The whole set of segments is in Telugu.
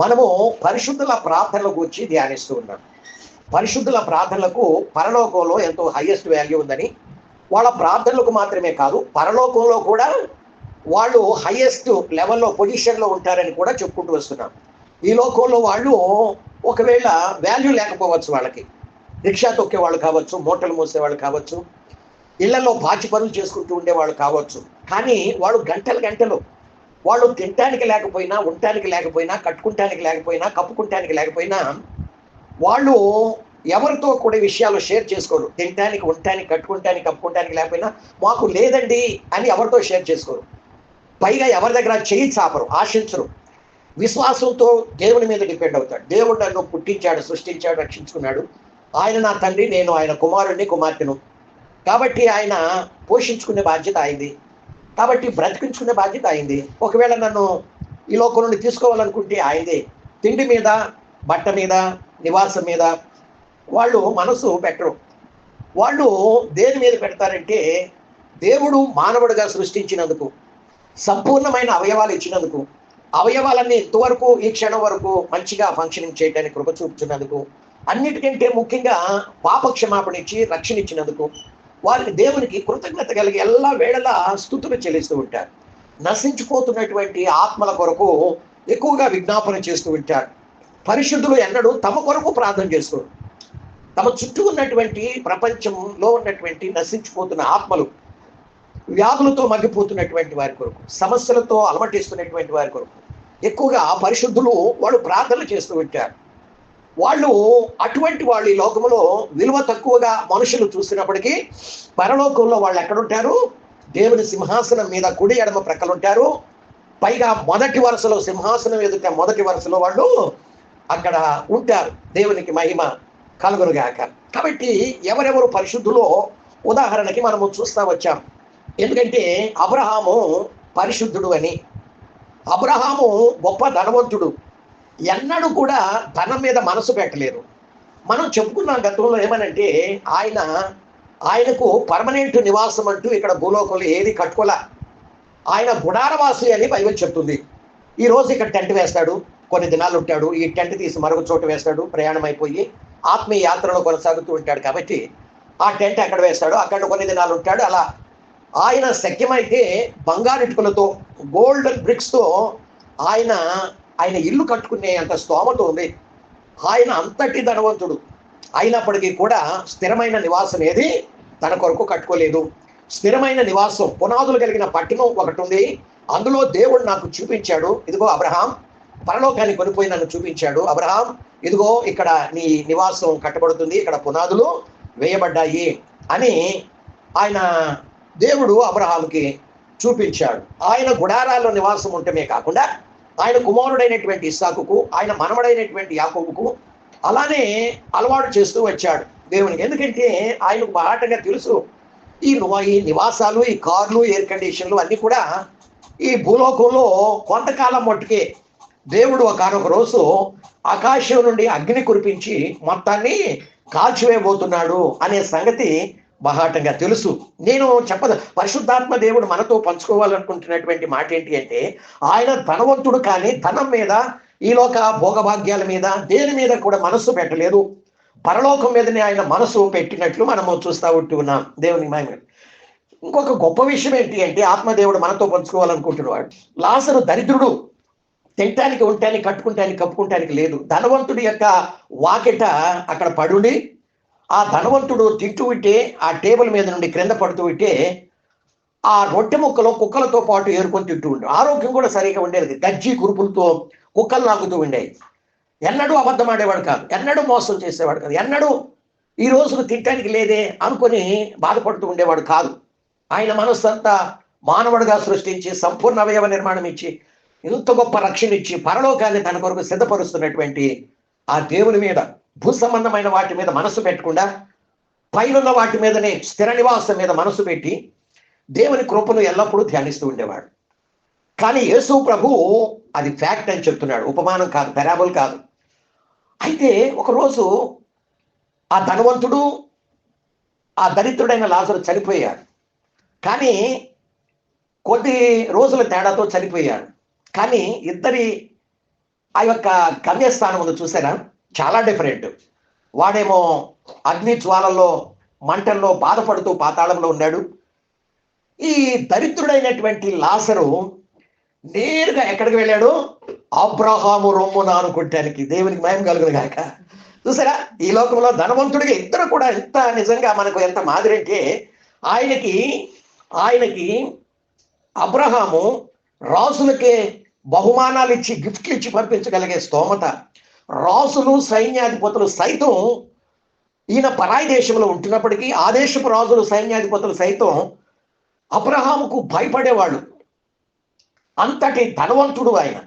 మనము పరిశుద్ధుల ప్రార్థనల గురించి ధ్యానిస్తూ ఉన్నాం. పరిశుద్ధుల ప్రార్థనలకు పరలోకంలో ఎంతో హైయెస్ట్ వాల్యూ ఉందని వాళ్ళ ప్రార్థనలకు మాత్రమే కాదు పరలోకంలో కూడా వాళ్ళు హైయెస్ట్ లెవెల్లో పొజిషన్లో ఉంటారని కూడా చెప్పుకుంటూ వస్తున్నాం. ఈ లోకంలో వాళ్ళు ఒకవేళ వాల్యూ లేకపోవచ్చు వాళ్ళకి. రిక్షా తొక్కే వాళ్ళు కావచ్చు మూటలు మోసేవాళ్ళు కావచ్చు ఇళ్ళలో పాచి పనులు చేసుకుంటూ ఉండేవాళ్ళు కావచ్చు. కానీ వాళ్ళు గంటలు గంటలు వాళ్ళు తినటానికి లేకపోయినా ఉండటానికి లేకపోయినా కట్టుకుంటానికి లేకపోయినా కప్పుకుంటానికి లేకపోయినా వాళ్ళు ఎవరితో కూడా విషయాలు షేర్ చేసుకోరు. తినటానికి ఉండటానికి కట్టుకుంటానికి కప్పుకుంటానికి లేకపోయినా మాకు లేదండి అని ఎవరితో షేర్ చేసుకోరు. పైగా ఎవరి దగ్గర చేయి చాపరు ఆశించరు. విశ్వాసంతో దేవుని మీద డిపెండ్ అవుతాడు. దేవుడు నన్ను పుట్టించాడు సృష్టించాడు రక్షించుకున్నాడు. ఆయన నా తండ్రి నేను ఆయన కుమారుణ్ణి కుమార్తెను. కాబట్టి ఆయన పోషించుకునే బాధ్యత అయింది కాబట్టి బ్రతికించుకునే బాధ్యత అయింది ఒకవేళ నన్ను ఈ లోకం నుండి తీసుకోవాలనుకుంటే ఆయనదే. తిండి మీద బట్ట మీద నివాసం మీద వాళ్ళు మనసు పెట్టరు. వాళ్ళు దేని మీద పెడతారంటే దేవుడు మానవుడిగా సృష్టించినందుకు సంపూర్ణమైన అవయవాలు ఇచ్చినందుకు అవయవాలన్నీ ఇంతవరకు ఈ క్షణం వరకు మంచిగా ఫంక్షనింగ్ చేయడానికి కృప చూపుతున్నందుకు అన్నిటికంటే ముఖ్యంగా పాప క్షమాపణ ఇచ్చి రక్షణ ఇచ్చినందుకు వారిని దేవునికి కృతజ్ఞత కలిగి ఎల్లా వేళలా స్థుతులు చెల్లిస్తూ ఉంటారు. నశించిపోతున్నటువంటి ఆత్మల కొరకు ఎక్కువగా విజ్ఞాపన చేస్తూ ఉంటారు. పరిశుద్ధులు ఎన్నడూ తమ కొరకు ప్రార్థన చేస్తారు తమ చుట్టూ ఉన్నటువంటి ప్రపంచంలో ఉన్నటువంటి నశించిపోతున్న ఆత్మలు వ్యాధులతో మగ్గిపోతున్నటువంటి వారి కొరకు సమస్యలతో అలమటిస్తున్నటువంటి వారి కొరకు ఎక్కువగా పరిశుద్ధులు వాళ్ళు ప్రార్థనలు చేస్తూ ఉంటారు. వాళ్ళు అటువంటి వాళ్ళు ఈ లోకంలో విలువ తక్కువగా మనుషులు చూసినప్పటికీ పరలోకంలో వాళ్ళు ఎక్కడుంటారు? దేవుని సింహాసనం మీద కుడి ఎడమ ప్రక్కలు ఉంటారు. పైగా మొదటి వరుసలో సింహాసనం ఎదుట మొదటి వరుసలో వాళ్ళు అక్కడ ఉంటారు. దేవునికి మహిమ కలుగురుగాక కాబట్టి ఎవరెవరు పరిశుద్ధులో ఉదాహరణకి మనము చూస్తా వచ్చాం. ఎందుకంటే అబ్రహాము పరిశుద్ధుడు అని. అబ్రహాము గొప్ప ధనవంతుడు. ఎన్నడూ కూడా ధనం మీద మనసు పెట్టలేదు మనం చెప్పుకున్నాం గతంలో ఏమనంటే ఆయన ఆయనకు పర్మనెంట్ నివాసం అంటూ ఇక్కడ భూలోకంలో ఏది కట్టుకోలే. ఆయన గుడారవాసి అని బైబిల్ చెప్తుంది. ఈరోజు ఇక్కడ టెంట్ వేస్తాడు కొన్ని దినాలు ఉంటాడు ఈ టెంట్ తీసి మరొక చోట వేస్తాడు ప్రయాణం అయిపోయి ఆత్మీయ యాత్రలో కొనసాగుతూ ఉంటాడు కాబట్టి ఆ టెంట్ ఎక్కడ వేస్తాడు అక్కడ కొన్ని దినాలు ఉంటాడు. అలా ఆయన శక్యమైతే బంగారిటుకలతో గోల్డెన్ బ్రిక్స్తో ఆయన ఆయన ఇల్లు కట్టుకునే అంత స్తోమత ఉంది. ఆయన అంతటి ధనవంతుడు. అయినప్పటికీ కూడా స్థిరమైన నివాసం ఏది? తన కొరకు కట్టుకోలేదు. స్థిరమైన నివాసం పునాదులు కలిగిన పట్టణం ఒకటి ఉంది. అందులో దేవుడు నాకు చూపించాడు. ఇదిగో అబ్రహాం పరలోకాన్ని కొనిపోయి నన్ను చూపించాడు. అబ్రహాం ఇదిగో ఇక్కడ నీ నివాసం కట్టబడుతుంది. ఇక్కడ పునాదులు వేయబడ్డాయి అని ఆయన దేవుడు అబ్రహాంకి చూపించాడు. ఆయన గుడారాల్లో నివాసం ఉండటమే కాకుండా ఆయన కుమారుడైనటువంటి ఇస్సాకుకు ఆయన మనమడైనటువంటి యాకోబుకు అలానే అలవాటు చేస్తూ వచ్చాడు దేవునికి ఎందుకంటే ఆయనకు బాటగా తెలుసు ఈ ఈ నివాసాలు ఈ కార్లు ఎయిర్ కండిషన్లు అన్నీ కూడా ఈ భూలోకంలో కొంతకాలం మట్టుకే దేవుడు ఒకనొక రోజు ఆకాశం నుండి అగ్ని కురిపించి మొత్తాన్ని కాల్చివేయబోతున్నాడు అనే సంగతి బహాటంగా తెలుసు. నేను చెప్పదు. పరిశుద్ధాత్మ దేవుడు మనతో పంచుకోవాలనుకుంటున్నటువంటి మాట ఏంటి అంటే ఆయన ధనవంతుడు కానీ ధనం మీద ఈలోక భోగభాగ్యాల మీద దేని మీద కూడా మనస్సు పెట్టలేదు. పరలోకం మీదనే ఆయన మనసు పెట్టినట్లు మనము చూస్తూ ఉంటూ ఉన్నాం. దేవుని మహిమ. ఇంకొక గొప్ప విషయం ఏంటి అంటే ఆత్మదేవుడు మనతో పంచుకోవాలనుకుంటున్నాడు. లాసరు దరిద్రుడు. తినటానికి ఉండటానికి కట్టుకుంటానికి కప్పుకుంటానికి లేదు. ధనవంతుడి యొక్క వాకిట అక్కడ పడుండి ఆ ధనవంతుడు తింటూ ఉంటే ఆ టేబుల్ మీద నుండి క్రింద పడుతూ ఉంటే ఆ రొట్టె ముక్కలో కుక్కలతో పాటు ఏరుకొని తింటూ ఉండే. ఆరోగ్యం కూడా సరిగా ఉండేది గజ్జి కురుపులతో కుక్కలు నాకుతూ ఉండేవి. ఎన్నడూ అబద్ధం ఆడేవాడు కాదు. ఎన్నడూ మోసం చేసేవాడు కాదు. ఎన్నడూ ఈ రోజుకు తినటానికి లేదే అనుకొని బాధపడుతూ ఉండేవాడు కాదు. ఆయన మనస్సు అంతా మానవుడిగా సృష్టించి సంపూర్ణ అవయవ నిర్మాణం ఇచ్చి ఇంత గొప్ప రక్షణ ఇచ్చి పరలోకాన్ని తన కొరకు సిద్ధపరుస్తున్నటువంటి ఆ దేవుని మీద భూ సంబంధమైన వాటి మీద మనసు పెట్టకుండా పైనున్న వాటి మీదనే స్థిర నివాసం మీద మనసు పెట్టి దేవుని కృపను ఎల్లప్పుడూ ధ్యానిస్తూ ఉండేవాడు. కానీ యేసు ప్రభు అది ఫ్యాక్ట్ అని చెప్తున్నాడు. ఉపమానం కాదు పెరాబుల్ కాదు. అయితే ఒకరోజు ఆ ధనవంతుడు ఆ దరిద్రుడైన లాజరు చనిపోయాడు. కానీ కొద్ది రోజుల తేడాతో చనిపోయాడు. కానీ ఇద్దరి ఆ యొక్క గమ్యస్థానం ఉంది చూసారా? చాలా డిఫరెంట్ వాడేమో అగ్ని జ్వాలల్లో మంటల్లో బాధపడుతూ పాతాళంలో ఉన్నాడు. ఈ దరిద్రుడైనటువంటి లాసరు నేరుగా ఎక్కడికి వెళ్ళాడు? అబ్రహాము రొమ్మున అనుకుంటానికి. దేవునికి మయం కలుగును గాక. చూసారా? ఈ లోకంలో ధనవంతుడిగా ఇద్దరు కూడా ఎంత నిజంగా మనకు ఎంత మాదిరి అంటే ఆయనకి ఆయనకి అబ్రహాము రాజులకే బహుమానాలు ఇచ్చి గిఫ్ట్లు ఇచ్చి పంపించగలిగే స్తోమత. రాజులు సైన్యాధిపతులు సైతం ఈయన పరాయి దేశంలో ఉంటున్నప్పటికీ ఆ దేశపు రాజులు సైన్యాధిపతులు సైతం అబ్రహాముకు భయపడేవాళ్ళు. అంతటి ధనవంతుడు ఆయన.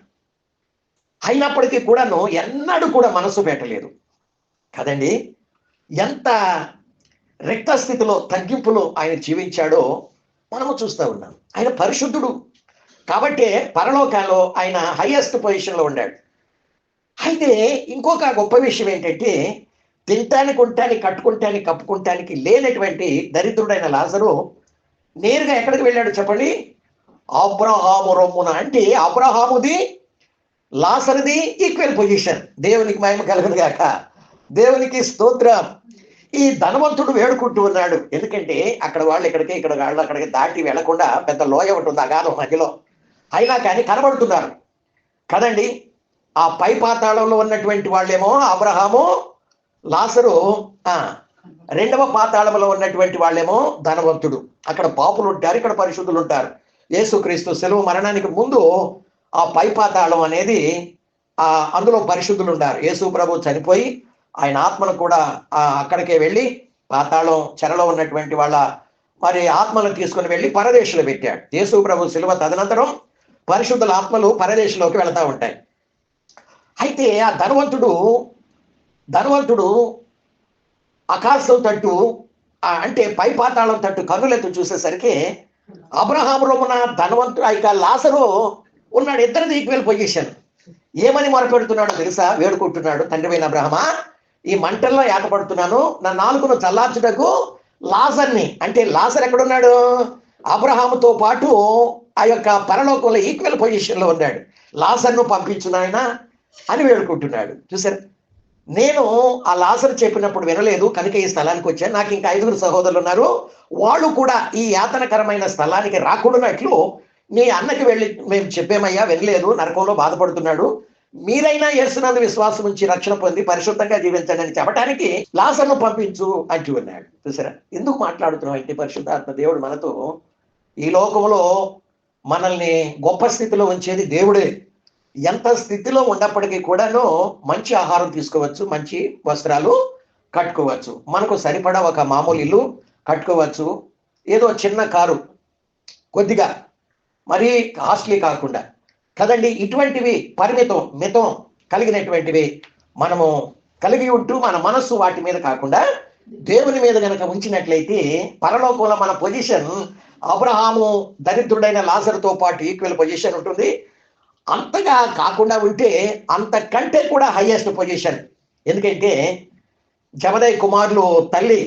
అయినప్పటికీ కూడాను ఎన్నడూ కూడా మనసు పెట్టలేదు. కదండి? ఎంత రిక్త స్థితిలో తగ్గింపులో ఆయన జీవించాడో మనము చూస్తూ ఉన్నాం. ఆయన పరిశుద్ధుడు. కాబట్టే పరలోకాల్లో ఆయన హైయెస్ట్ పొజిషన్లో ఉన్నాడు అయితే ఇంకొక గొప్ప విషయం ఏంటంటే తినటానికి ఉండటానికి కట్టుకుంటానికి కప్పుకుంటానికి లేనటువంటి దరిద్రుడైన లాజరు నేరుగా ఎక్కడికి వెళ్ళాడు చెప్పండి? అబ్రహాము రొమ్మున. అంటే అబ్రహాముది లాసరిది ఈక్వల్ పొజిషన్ దేవునికి మహిమ కలగదు గాక. దేవునికి స్తోత్రం. ఈ ధనవంతుడు వేడుకుంటూ ఉన్నాడు. ఎందుకంటే అక్కడ వాళ్ళు ఇక్కడికి ఇక్కడ వాళ్ళు అక్కడికి దాటి వెళ్ళకుండా పెద్ద లోయ ఉంటుంది అగాధం మధ్యలో. అయినా కానీ కనబడుతున్నారు. కదండి? ఆ పై పాతాళంలో ఉన్నటువంటి వాళ్ళేమో అబ్రహాము లాసరు రెండవ పాతాళంలో ఉన్నటువంటి వాళ్ళేమో ధనవంతుడు. అక్కడ పాపులు ఉంటారు ఇక్కడ పరిశుద్ధులు ఉంటారు. యేసుక్రీస్తు సెలవు మరణానికి ముందు ఆ పై పాతాళం అనేది ఆ అందులో పరిశుద్ధులు ఉంటారు యేసు ప్రభు చనిపోయి ఆయన ఆత్మను కూడా ఆ అక్కడికే వెళ్ళి పాతాళం చెరలో ఉన్నటువంటి వాళ్ళ మరి ఆత్మలను తీసుకుని వెళ్ళి పరదేశంలో పెట్టాడు. యేసు ప్రభు శిలువ తదనంతరం పరిశుద్ధుల ఆత్మలు పరదేశంలోకి వెళతా ఉంటాయి. అయితే ఆ ధనవంతుడు ధనవంతుడు ఆకాశం తట్టు అంటే పై పాతాళం తట్టు కన్నులెత్తు చూసేసరికి అబ్రహాంలో ఉన్న ధనవంతుడు ఇక లాసరు ఉన్నాడు. ఇద్దరిది ఈక్వల్ పొజిషన్ ఏమని మొరపెడుతున్నాడో తెలుసా? వేడుకుంటున్నాడు తండ్రిమైన అబ్రహమా ఈ మంటల్లో ఏకపడుతున్నాను నా నాలుగును చల్లార్చుటకు లాసర్ని అంటే లాసర్ ఎక్కడున్నాడు? అబ్రహాముతో పాటు ఆ యొక్క పరలోకంలో ఈక్వల్ పొజిషన్లో ఉన్నాడు. లాసర్ను పంపించు నాయన అని వేడుకుంటున్నాడు. చూసారు నేను ఆ లాసర్ చెప్పినప్పుడు వినలేదు కనుక ఈ స్థలానికి వచ్చాను నాకు ఇంకా ఐదుగురు సహోదరులు ఉన్నారు. వాళ్ళు కూడా ఈ యాతనకరమైన స్థలానికి రాకూడనట్లు మీ అన్నకి వెళ్ళి మేము చెప్పేమయ్యా వినలేదు నరకంలో బాధపడుతున్నాడు. మీరైనా యేసునందు విశ్వాసం నుంచి రక్షణ పొంది పరిశుద్ధంగా జీవించండి అని చెప్పడానికి లాసర్ను పంపించు అంటూ ఉన్నాడు. చూసారా ఎందుకు మాట్లాడుతున్నాం అంటే పరిశుద్ధాత్మ? దేవుడు మనతో ఈ లోకంలో మనల్ని గొప్ప స్థితిలో ఉంచేది దేవుడే. ఎంత స్థితిలో ఉన్నప్పటికీ కూడాను మంచి ఆహారం తీసుకోవచ్చు మంచి వస్త్రాలు కట్టుకోవచ్చు. మనకు సరిపడా ఒక మామూలు ఇల్లు కట్టుకోవచ్చు. ఏదో చిన్న కారు కొద్దిగా మరీ కాస్ట్లీ కాకుండా. కదండి ఇటువంటివి పరిమితం మితం కలిగినటువంటివి మనము కలిగి ఉంటూ మన మనస్సు వాటి మీద కాకుండా దేవుని మీద గనక ఉంచినట్లయితే పరలోకంలో మన పొజిషన్ అబ్రహాము దరిద్రుడైన లాజర్తో పాటు ఈక్వల్ పొజిషన్ ఉంటుంది. అంతగా కాకుండా ఉంటే అంతకంటే కూడా హైయెస్ట్ పొజిషన్ ఎందుకంటే జమదయ్ కుమారులు తల్లి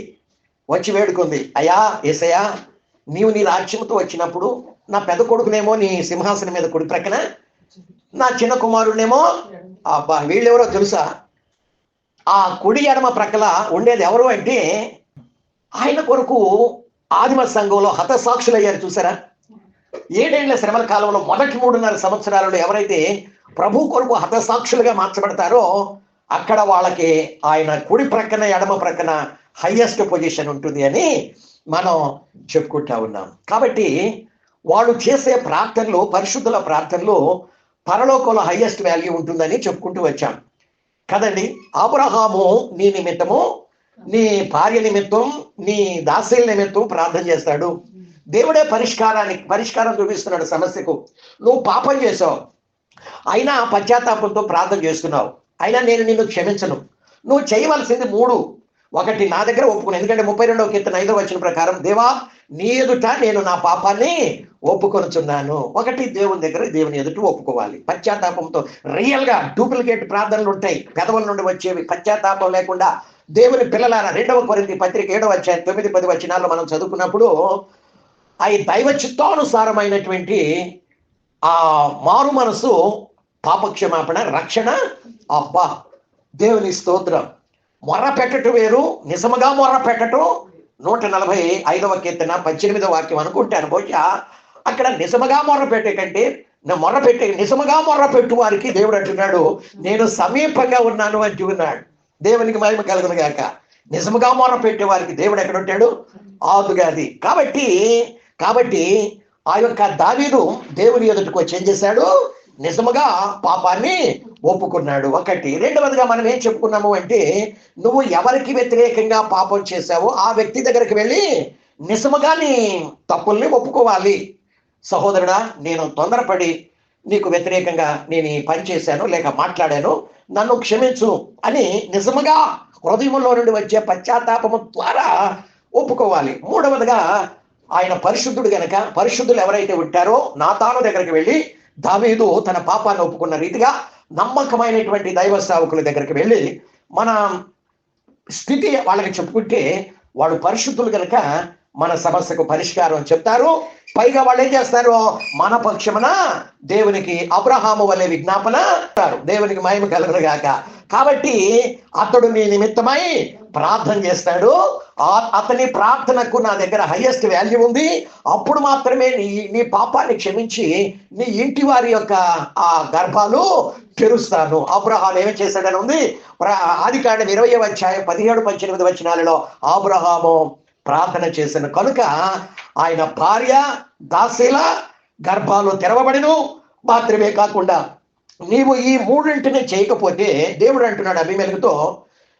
వచ్చి వేడుకుంది అయ్యా ఏసయ్యా నీవు నీ రాజ్యంతో వచ్చినప్పుడు నా పెద్ద కొడుకునేమో నీ సింహాసనం మీద కుడి ప్రక్కన నా చిన్న కుమారుడినేమో అబ్బా వీళ్ళెవరో తెలుసా? ఆ కుడి ఎడమ ప్రక్కల ఉండేది ఎవరు అంటే ఆయన కొరకు ఆదిమ సంఘంలో హతసాక్షులయ్యారు చూసారా? ఏడేళ్ళ శ్రమల కాలంలో మొదటి మూడున్నర సంవత్సరాలలో ఎవరైతే ప్రభు కొరకు హతసాక్షులుగా మార్చబడతారో అక్కడ వాళ్ళకి ఆయన కుడి ప్రక్కన ఎడమ ప్రక్కన హైయెస్ట్ పొజిషన్ ఉంటుంది అని మనం చెప్పుకుంటా ఉన్నాం. కాబట్టి వాళ్ళు చేసే ప్రార్థనలు పరిశుద్ధుల ప్రార్థనలు పరలోకంలో హైయెస్ట్ వాల్యూ ఉంటుందని చెప్పుకుంటూ వచ్చాం. కదండి? అబ్రహాము నీ నిమిత్తము నీ భార్య నిమిత్తం నీ దాసీల నిమిత్తం ప్రార్థన చేస్తాడు. దేవుడే పరిష్కారానికి పరిష్కారం చూపిస్తున్నాడు సమస్యకు. నువ్వు పాపం చేసావు అయినా పశ్చాత్తాపంతో ప్రార్థన చేస్తున్నావు. అయినా నేను నిన్ను క్షమించను. నువ్వు చేయవలసింది మూడు. ఒకటి నా దగ్గర ఒప్పుకుని ఎందుకంటే ముప్పై రెండవ కీర్తన ఐదో వచ్చిన ప్రకారం దేవా నీ ఎదుట నేను నా పాపాన్ని ఒప్పుకొనుచున్నాను. ఒకటి దేవుని దగ్గర దేవుని ఎదుట ఒప్పుకోవాలి. పశ్చాత్తాపంతో రియల్గా డూప్లికేట్ ప్రార్థనలు ఉంటాయి. పెదవుల నుండి వచ్చేవి. పశ్చాత్తాపం లేకుండా దేవుని పిల్లలారా రెండవ కొరింది పత్రిక ఏడవ వచ్చాయి తొమ్మిది పది వచ్చినాల్లో మనం చదువుకున్నప్పుడు ఆ దైవ చిత్తానుసారమైనటువంటి ఆ మారు మనసు పాపక్షమాపణ రక్షణ అబ్బా దేవుని స్తోత్రం. మొర్ర పెట్టటం వేరు నిజముగా మొర్ర పెట్టటం నూట నలభై ఐదవ కీర్తన పద్దెనిమిదవ వాక్యం అనుకుంటాను. బహుశా అక్కడ నిజముగా మొర్ర పెట్టేటంటే నేను మొర్ర పెట్టే నిజముగా మొర్ర పెట్టు వారికి దేవుడు అంటున్నాడు. నేను సమీపంగా ఉన్నాను అని చూన్నాడు దేవునికి మహిమ కలుగును గాక. నిజముగా మొర్ర పెట్టే వారికి దేవుడు ఎక్కడ ఉంటాడు? ఆదుగాది. కాబట్టి కాబట్టి ఆ యొక్క దావీదు దేవుని ఎదుటికి వచ్చి ఏం చేశాడు? నిజముగా పాపాన్ని ఒప్పుకున్నాడు. ఒకటి. రెండవదిగా మనం ఏం చెప్పుకున్నాము అంటే నువ్వు ఎవరికి వ్యతిరేకంగా పాపం చేశావో ఆ వ్యక్తి దగ్గరికి వెళ్ళి నిజముగా నీ తప్పుల్ని ఒప్పుకోవాలి. సహోదరుడా నేను తొందరపడి నీకు వ్యతిరేకంగా నేను ఈ పని చేశాను లేక మాట్లాడాను నన్ను క్షమించు అని నిజముగా హృదయంలో నుండి వచ్చే పశ్చాత్తాపము ద్వారా ఒప్పుకోవాలి. మూడవదిగా ఆయన పరిశుద్ధుడు గనక పరిశుద్ధులు ఎవరైతే ఉంటారో నాతాను దగ్గరికి వెళ్ళి దావీదు తన పాపాన్ని ఒప్పుకున్న రీతిగా నమ్మకమైనటువంటి దైవ సేవకుల దగ్గరికి వెళ్ళి మన స్థితి వాళ్ళకి చెప్పుకుంటే వాళ్ళు పరిశుద్ధులు కనుక మన సమస్యకు పరిష్కారం చెప్తారు. పైగా వాళ్ళు ఏం చేస్తారు? మన పక్షమున దేవునికి అబ్రహాము వలె విజ్ఞాపన దేవునికి మహిమ కాక కాబట్టి అతడు మీ నిమిత్తమై ప్రార్థన చేస్తాడు. అతని ప్రార్థనకు నా దగ్గర హైయెస్ట్ వాల్యూ ఉంది. అప్పుడు మాత్రమే నీ నీ పాపాన్ని క్షమించి నీ ఇంటి వారి యొక్క ఆ గర్భాలు తెరుస్తాను. అబ్రహాం ఏమి చేశాడని ఉంది? ఆది కాండం ఇరవై అధ్యాయం పదిహేడు పద్దెనిమిది వచనాలలో ఆబ్రహాము ప్రార్థన చేసిన కనుక ఆయన భార్య దాసీల గర్భాలు తెరవబడిను. మాత్రమే కాకుండా నీవు ఈ మూడింటిని చేయకపోతే దేవుడు అంటున్నాడు అభిమేలకుతో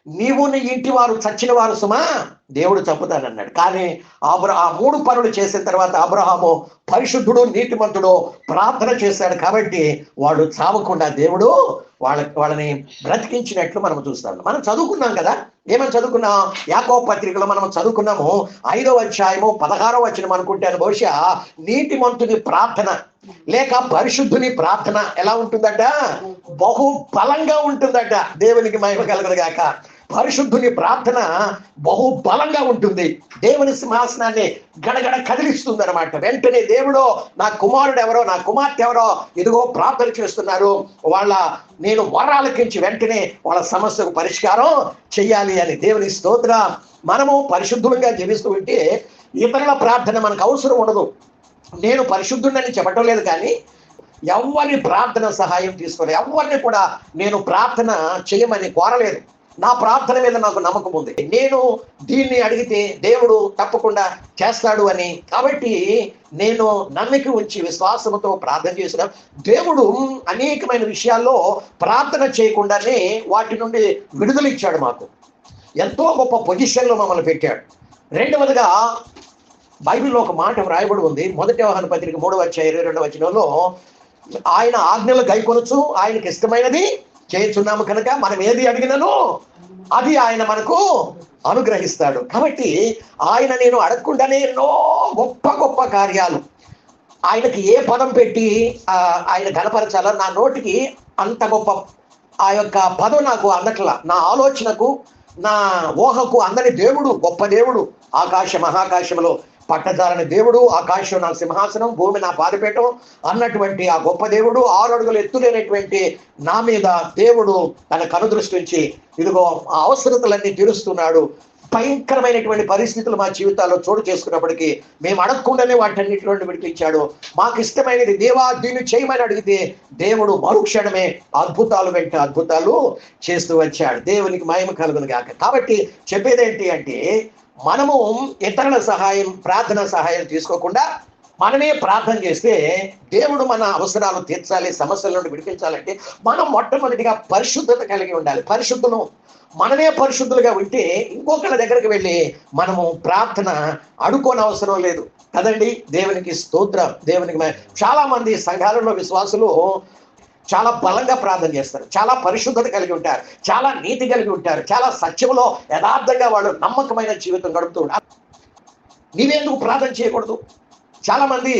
నీవు నీ ఇంటి వారు చచ్చిన వారు సుమా? దేవుడు చంపుతానన్నాడు కానీ అబ్ర ఆ మూడు పనులు చేసిన తర్వాత అబ్రహాము పరిశుద్ధుడు నీతిమంతుడు ప్రార్థన చేశాడు కాబట్టి వాడు చావకుండా దేవుడు వాళ్ళ వాళ్ళని బ్రతికించినట్లు మనం చూస్తాం. మనం చదువుకున్నాం కదా? ఏమని చదువుకున్నాం? యాకో పత్రికలో మనం చదువుకున్నాము. ఐదో అధ్యాయము పదహారవ వచనం అనుకుంటాను. బహుశా నీతిమంతుని ప్రార్థన లేక పరిశుద్ధుని ప్రార్థన ఎలా ఉంటుందట? బహు బలంగా ఉంటుందట. దేవునికి మహిమ కలగదుగాక పరిశుద్ధుని ప్రార్థన బహు బలంగా ఉంటుంది. దేవుని సింహాసనాన్ని గడగడ కదిలిస్తుంది అనమాట వెంటనే దేవుడు నా కుమారుడు ఎవరో నా కుమార్తె ఎవరో ఇదిగో ప్రార్థన చేస్తున్నారు. వాళ్ళ నేను వరాలకించి వెంటనే వాళ్ళ సమస్యకు పరిష్కారం చెయ్యాలి అని దేవుని స్తోత్ర. మనము పరిశుద్ధులుగా జీవిస్తూ ఉంటే ఇతరుల ప్రార్థన మనకు అవసరం ఉండదు. నేను పరిశుద్ధుడని చెప్పటం లేదు కానీ ఎవరి ప్రార్థన సహాయం తీసుకోలేదు. ఎవరిని కూడా నేను ప్రార్థన చేయమని కోరలేదు. నా ప్రార్థన మీద నాకు నమ్మకం ఉంది. నేను దీన్ని అడిగితే దేవుడు తప్పకుండా చేస్తాడు అని. కాబట్టి నేను నమ్మిక ఉంచి విశ్వాసంతో ప్రార్థన చేసిన దేవుడు అనేకమైన విషయాల్లో ప్రార్థన చేయకుండానే వాటి నుండి విడుదల ఇచ్చాడు మాకు. ఎంతో గొప్ప పొజిషన్లో మమ్మల్ని పెట్టాడు. రెండవదిగా బైబిల్లో ఒక మాట వ్రాయబడి ఉంది. మొదటి వ్యవహార పత్రిక మూడవ వచ్చాయి ఇరవై రెండవ వచనంలో ఆయన ఆజ్ఞలు గైకొనొచ్చు ఆయనకి ఇష్టమైనది చేయుచున్నాము కనుక మనం ఏది అడిగినను అది ఆయన మనకు అనుగ్రహిస్తాడు. కాబట్టి ఆయన నేను అడగకుండానే ఎన్నో గొప్ప గొప్ప కార్యాలు. ఆయనకి ఏ పదం పెట్టి ఆయన కనపరచాలో నా నోటికి అంత గొప్ప ఆ యొక్క పదం నాకు అందట్ల. నా ఆలోచనకు నా ఊహకు అందని దేవుడు గొప్ప దేవుడు ఆకాశ మహాకాశంలో పట్టజాలని దేవుడు ఆకాశం నా సింహాసనం భూమి నా పాదపీఠం అన్నటువంటి ఆ గొప్ప దేవుడు ఆరు అడుగులు ఎత్తులేనటువంటి నా మీద దేవుడు తన కనుదృష్టి ఉంచి ఇదిగో ఆ అవసరతలన్నీ తీరుస్తున్నాడు. భయంకరమైనటువంటి పరిస్థితులు మా జీవితాల్లో చోటు చేసుకున్నప్పటికీ మేము అడగకుండానే వాటన్నిటిలో విడిపించాడు. మాకు ఇష్టమైనది దేవా దీన్ని చేయమని అడిగితే దేవుడు మరుక్షణమే అద్భుతాలు వెంట అద్భుతాలు చేస్తూ వచ్చాడు. దేవునికి మహిమ కలుగును కాక కాబట్టి చెప్పేదేంటి అంటే మనము ఇతరుల సహాయం ప్రార్థన సహాయం తీసుకోకుండా మనమే ప్రార్థన చేస్తే దేవుడు మన అవసరాలు తీర్చాలి సమస్యల నుండి విడిపించాలంటే మనం మొట్టమొదటిగా పరిశుద్ధత కలిగి ఉండాలి. పరిశుద్ధులు మనమే పరిశుద్ధులుగా ఉంటే ఇంకొకళ్ళ దగ్గరికి వెళ్ళి మనము ప్రార్థన అడుకోని అవసరం లేదు. కదండి? దేవునికి స్తోత్రం. దేవునికి చాలా మంది సంఘాలలో విశ్వాసులు చాలా బలంగా ప్రార్థన చేస్తారు. చాలా పరిశుద్ధత కలిగి ఉంటారు. చాలా నీతి కలిగి ఉంటారు. చాలా సత్యంలో యథార్థంగా వాళ్ళు నమ్మకమైన జీవితం గడుపుతూ ఉంటారు నీవెందుకు ప్రార్థన చేయకూడదు? చాలా మంది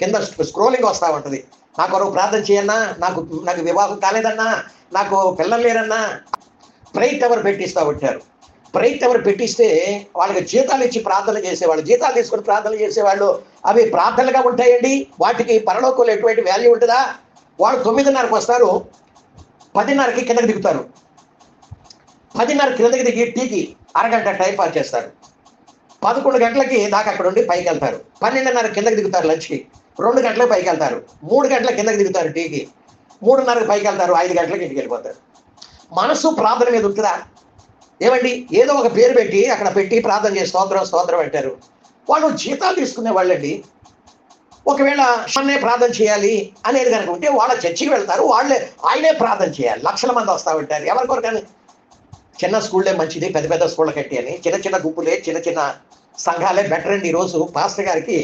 కింద స్క్రోలింగ్ వస్తా ఉంటుంది. నాకు ఎవరు ప్రార్థన చేయన్నా నాకు నాకు వివాహం కాలేదన్నా నాకు పిల్లలు లేరన్నా ప్రైట్ ఎవరు పెట్టిస్తా ఉంటారు. ప్రైట్ ఎవరు పెట్టిస్తే వాళ్ళకి జీతాలు ఇచ్చి ప్రార్థన చేసేవాళ్ళు జీతాలు తీసుకొని ప్రార్థన చేసేవాళ్ళు అవి ప్రార్థనలుగా ఉంటాయండి. వాటికి పరలోకంలో ఎటువంటి వాల్యూ ఉంటుందా? వాళ్ళు తొమ్మిదిన్నరకు వస్తారు. పదిన్నరకి కిందకి దిగుతారు. పదిన్నర కిందకి దిగి టీకి అరగంట టైం పాస్ చేస్తారు. పదకొండు గంటలకి దాకా అక్కడ ఉండి పైకి వెళ్తారు. పన్నెండున్నర కిందకి దిగుతారు లంచ్కి. రెండు గంటలకు పైకి వెళ్తారు. మూడు గంటల కిందకి దిగుతారు టీకి. మూడున్నరకు పైకి వెళ్తారు. ఐదు గంటలకు ఇంటికి వెళ్ళిపోతారు. మనసు ప్రార్థన మీద ఉంటుందా? ఏమండి? ఏదో ఒక పేరు పెట్టి అక్కడ పెట్టి ప్రార్థన చేసి స్తోత్రం స్తోత్రం పెట్టారు వాళ్ళు జీతాలు తీసుకునే వాళ్ళండి. ఒకవేళ షన్నే ప్రార్థన చేయాలి అనేది కనుక ఉంటే వాళ్ళ చర్చికి వెళ్తారు వాళ్ళే ఆయనే ప్రార్థన చేయాలి. లక్షల మంది వస్తా ఉంటారు ఎవరి కొరకని చిన్న స్కూళ్ళే మంచిది పెద్ద పెద్ద స్కూళ్ళ కట్టి అని. చిన్న చిన్న గుంపులే చిన్న చిన్న సంఘాలే బెటర్ అండి ఈరోజు. పాస్టర్ గారికి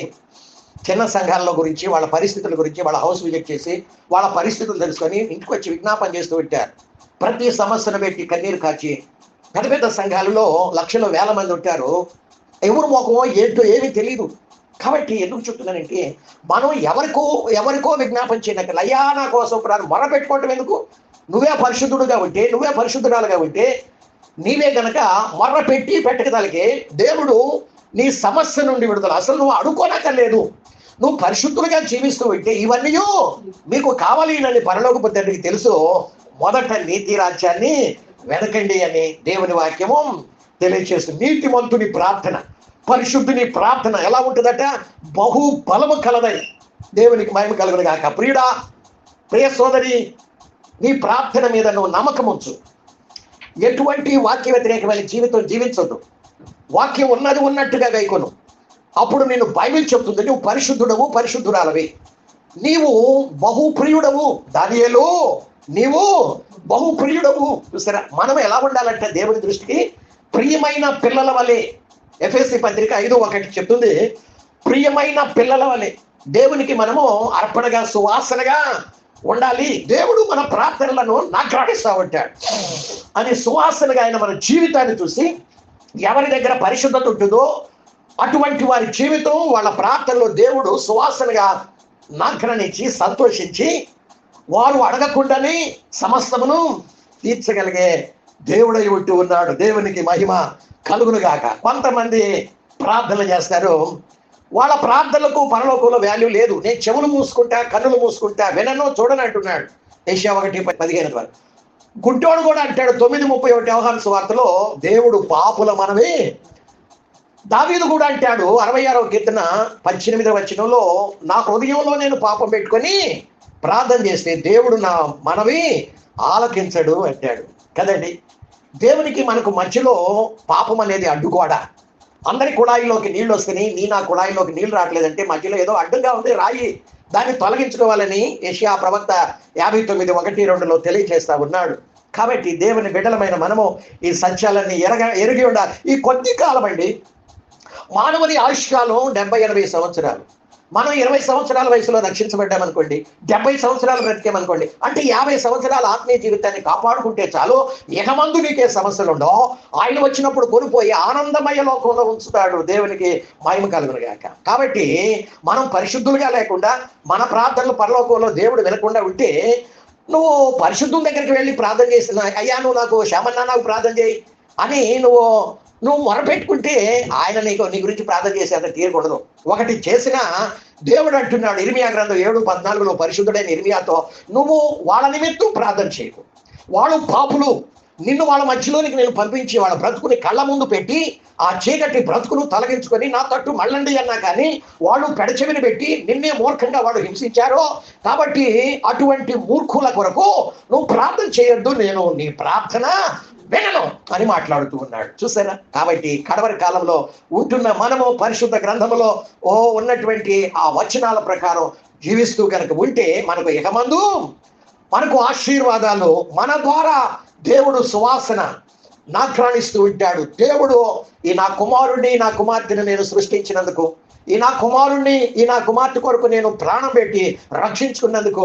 చిన్న సంఘాల గురించి వాళ్ళ పరిస్థితుల గురించి వాళ్ళ హౌస్ విజిట్ చేసి వాళ్ళ పరిస్థితులు తెలుసుకొని ఇంటికి వచ్చి విజ్ఞాపన చేస్తూ ఉంటారు ప్రతి సమస్యను పెట్టి కన్నీరు కాచి పెద్ద పెద్ద సంఘాలలో లక్షల వేల మంది ఉంటారు. ఎవరు మోకమో ఏంటో ఏమీ తెలియదు కాబట్టి ఎందుకు చెప్తున్నానంటే మనం ఎవరికో ఎవరికో విజ్ఞాపన చేయనక్కర్లేదు లయానా కోసం ప్రాణం మొర పెట్టుకోవటం ఎందుకు? నువ్వే పరిశుద్ధుడు కాబట్టి నువ్వే పరిశుద్ధురాలు ఉంటే నీవే గనక మొర్ర పెట్టి పెట్టగలిగే దేవుడు నీ సమస్య నుండి విడుదల. అసలు నువ్వు అడుకోనక్కర్లేదు నువ్వు పరిశుద్ధులుగా జీవిస్తూ ఉంటే ఇవన్నీ మీకు కావాలి అని పరలోకపు తండ్రికి తెలుసు. మొదట నీతి రాజ్యాన్ని వెనకండి అని దేవుని వాక్యము తెలియచేస్తుంది నీతిమంతుని ప్రార్థన. పరిశుద్ధుని ప్రార్థన ఎలా ఉంటుందట బహు బలము కలదై దేవునికి మహిమ కలుగును గాక. ప్రియుడా ప్రియ సోదరి నీ ప్రార్థన మీద నువ్వు నమ్మకం ఉంచు. ఎటువంటి వాక్య వ్యతిరేకమైన జీవితం జీవించొద్దు. వాక్యం ఉన్నది ఉన్నట్టుగా గైకొను అప్పుడు నేను బైబిల్ చెప్తుంది నువ్వు పరిశుద్ధుడవు పరిశుద్ధురాలవి. నీవు బహుప్రియుడవు. దానియేలు నీవు బహుప్రియుడవు. చూసారా? మనం ఎలా ఉండాలంటే దేవుని దృష్టికి ప్రియమైన పిల్లల వలె ఎఫ్ఎస్సి పత్రిక ఐదు ఒకటి చెప్తుంది ప్రియమైన పిల్లల వలె దేవునికి మనము అర్పణగా సువాసనగా ఉండాలి. దేవుడు మన ప్రార్థనలను నాగ్రాడిస్తా ఉంటాడు అని సువాసనగా ఆయన మన జీవితాన్ని చూసి ఎవరి దగ్గర పరిశుద్ధత ఉంటుందో అటువంటి వారి జీవితం వాళ్ళ ప్రార్థనలో దేవుడు సువాసనగా నాగ్రహించి సంతోషించి వారు అడగకుండానే సమస్తమును తీర్చగలిగే దేవుడై ఉంటూ ఉన్నాడు. దేవునికి మహిమ కలుగునుగాక. కొంతమంది ప్రార్థనలు చేస్తారు. వాళ్ళ ప్రార్థనలకు పరలోకంలో వాల్యూ లేదు. నేను చెవులు మూసుకుంటా కన్నులు మూసుకుంటా వినను చూడను అంటున్నాడు. ఏషియా ఒకటి పదిహేను వరకు గుంటోడు కూడా అంటాడు తొమ్మిది ముప్పై ఒకటి వ్యవహార వార్తలో దేవుడు పాపుల మనమే. దావీదు కూడా అంటాడు అరవై ఆరవ కీర్తన పద్దెనిమిదవ వచనంలో నా హృదయంలో నేను పాపం పెట్టుకొని ప్రార్థన చేస్తే దేవుడు నా మనవి ఆలకించడు అంటాడు. కదండి? దేవునికి మనకు మధ్యలో పాపం అనేది అడ్డుకోడ? అందరి కుళాయిలోకి నీళ్ళు వస్తున్నాయి నీ నా కుళాయిలోకి నీళ్ళు రావట్లేదంటే మధ్యలో ఏదో అడ్డుగా ఉంది రాయి. దాన్ని తొలగించుకోవాలని ఏషియా ప్రవక్త యాభై తొమ్మిది ఒకటి రెండులో తెలియజేస్తా ఉన్నాడు. కాబట్టి దేవుని బిడ్డలమైన మనము ఈ సత్యాలన్నీ ఎరగ ఎరిగి ఉండాలి. ఈ కొద్ది కాలం అండి మానవుని ఆయుష్కాలం డెబ్బై ఎనభై సంవత్సరాలు. మనం ఇరవై సంవత్సరాల వయసులో రక్షించబడ్డామనుకోండి డెబ్బై సంవత్సరాలు బ్రతికేమనుకోండి అంటే యాభై సంవత్సరాల ఆత్మీయ జీవితాన్ని కాపాడుకుంటే చాలు ఇహమందు నీకే సమస్యలు ఉండవు. ఆయన వచ్చినప్పుడు కొనిపోయి ఆనందమయ లోకంలో ఉంచుతాడు దేవునికి మహిమ కలుగునుగాక. కాబట్టి మనం పరిశుద్ధులుగా లేకుండా మన ప్రార్థనలు పరలోకంలో దేవుడు వినకుండా ఉంటే నువ్వు పరిశుద్ధం దగ్గరికి వెళ్ళి ప్రార్థన చేసిన అయ్యా నువ్వు నాకు శమన్నా నాకు ప్రార్థన చేయి అని నువ్వు నువ్వు మొరపెట్టుకుంటే ఆయన నీకు నీ గురించి ప్రార్థన చేసి అంత తీరకూడదు. ఒకటి చేసిన దేవుడు అంటున్నాడు ఇర్మియా గ్రంథం ఏడు పద్నాలుగులో పరిశుద్ధుడైన ఇర్మియాతో నువ్వు వాళ్ళ నిమిత్తం ప్రార్థన చేయకు. వాళ్ళు పాపులు. నిన్ను వాళ్ళ మధ్యలోనికి నేను పంపించి వాళ్ళ బ్రతుకుని కళ్ళ ముందు పెట్టి ఆ చీకటి బ్రతుకును తొలగించుకొని నా తట్టు మళ్ళండి అన్నా కానీ వాళ్ళు పెడచెవిని పెట్టి నిన్నే మూర్ఖంగా వాళ్ళు హింసించారో కాబట్టి అటువంటి మూర్ఖుల కొరకు నువ్వు ప్రార్థన చేయొద్దు. నేను నీ ప్రార్థన వినను అని మాట్లాడుతూ ఉన్నాడు. చూసారా కాబట్టి కడవరి కాలంలో ఉంటున్న మనము పరిశుద్ధ గ్రంథములో ఓ ఉన్నటువంటి ఆ వచనాల ప్రకారం జీవిస్తూ కనుక ఉంటే మనకు ఇకమందు మనకు ఆశీర్వాదాలు మన ద్వారా దేవుడు సువాసన నాక్రాణిస్తూ ఉంటాడు. దేవుడు ఈ నా కుమారుడిని నా కుమార్తెను నేను సృష్టించినందుకు ఈ నా కుమారుణ్ణి ఈ నా కుమార్తె కొరకు నేను ప్రాణం పెట్టి రక్షించుకున్నందుకు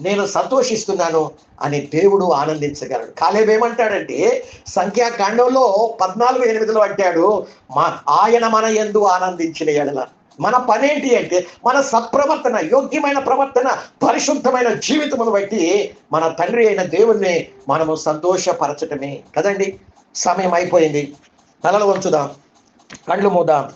నేను సంతోషిస్తున్నాను అని దేవుడు ఆనందించగలడు. కాలేబేమంటాడంటే సంఖ్యాకాండంలో పద్నాలుగు ఎనిమిదిలో అంటాడు మా ఆయన మన ఎందు ఆనందించిన ఎడల. మన పనేంటి అంటే మన సత్ప్రవర్తన యోగ్యమైన ప్రవర్తన పరిశుద్ధమైన జీవితమును బట్టి మన తండ్రి అయిన దేవుణ్ణి మనము సంతోషపరచటమే. కదండి? సమయం అయిపోయింది. తలలు వంచుదాం. కళ్ళు మూదాం